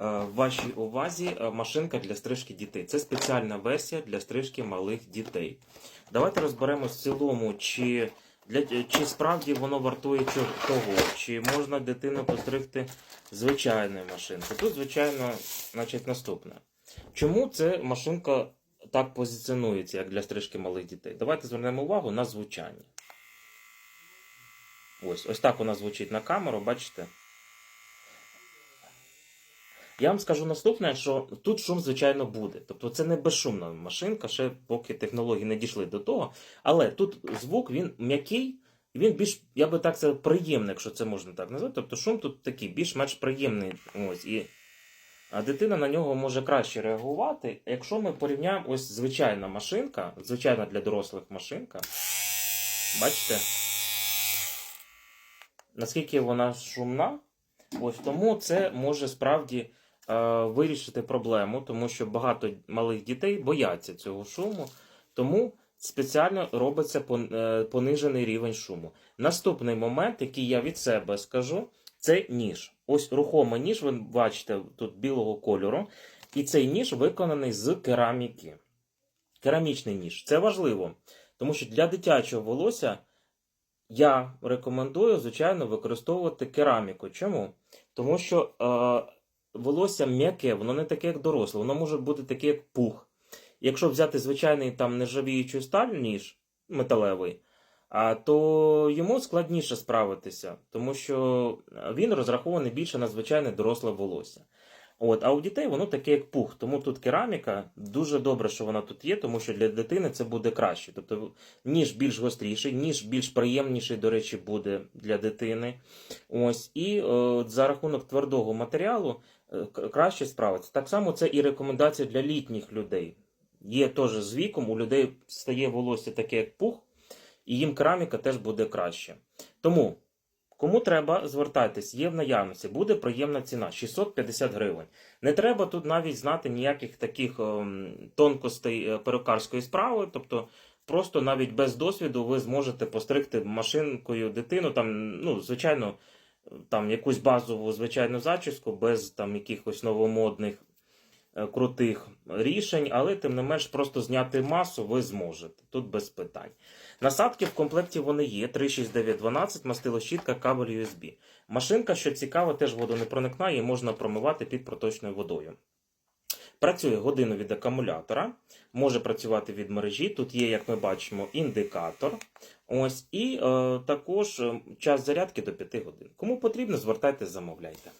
в вашій увазі е, машинка для стрижки дітей. Це спеціальна версія для стрижки малих дітей. Давайте розберемо в цілому, чи, для, чи справді воно вартує того, чи можна дитину постригти звичайною машинкою. Тут, звичайно, значить, наступне. Чому ця машинка так позиціонується, як для стрижки малих дітей? Давайте звернемо увагу на звучання. Ось, ось так вона звучить на камеру, бачите? Я вам скажу наступне, що тут шум, звичайно, буде. Тобто це не безшумна машинка, ще поки технології не дійшли до того. Але тут звук він м'який, він більш, я би так сказав, приємний, якщо це можна так назвати. Тобто шум тут такий більш-менш приємний. Ось, і а дитина на нього може краще реагувати. Якщо ми порівняємо ось звичайна машинка, звичайна для дорослих машинка, бачите, наскільки вона шумна, ось тому це може справді вирішити проблему, тому що багато малих дітей бояться цього шуму, тому спеціально робиться е, понижений рівень шуму. Наступний момент, який я від себе скажу, це ніж. Ось рухомий ніж, ви бачите тут білого кольору, і цей ніж виконаний з кераміки. Керамічний ніж. Це важливо, тому що для дитячого волосся я рекомендую, звичайно, використовувати кераміку. Чому? Тому що е, волосся м'яке, воно не таке, як доросле, воно може бути таке, як пух. Якщо взяти звичайний там нержавіючий сталь ніж металевий, а, то йому складніше справитися, тому що він розрахований більше на звичайне доросле волосся. От, а у дітей воно таке, як пух. Тому тут кераміка дуже добре, що вона тут є, тому що для дитини це буде краще. Тобто ніж більш гостріший, ніж більш приємніший, до речі, буде для дитини. Ось, і е, за рахунок твердого матеріалу е, краще справиться. Так само це і рекомендація для літніх людей. Є теж з віком, у людей стає волосся таке, як пух, і їм кераміка теж буде краще. Тому, кому треба, звертайтесь, є в наявності, буде приємна ціна 650 гривень. Не треба тут навіть знати ніяких таких ем, тонкостей е, перукарської справи, тобто. Просто навіть без досвіду ви зможете постригти машинкою дитину, там, ну, звичайно, там якусь базову звичайну зачіску, без там якихось новомодних крутих рішень, але тим не менш просто зняти масу ви зможете. Тут без питань. Насадки в комплекті вони є: 36912, мастило щітка, кабель USB. Машинка, що цікаво, теж водонепроникна, її можна промивати під проточною водою. Працює годину від акумулятора, може працювати від мережі. Тут є, як ми бачимо, індикатор. Ось, і е, також е, час зарядки до 5 годин. Кому потрібно, звертайтесь, замовляйте.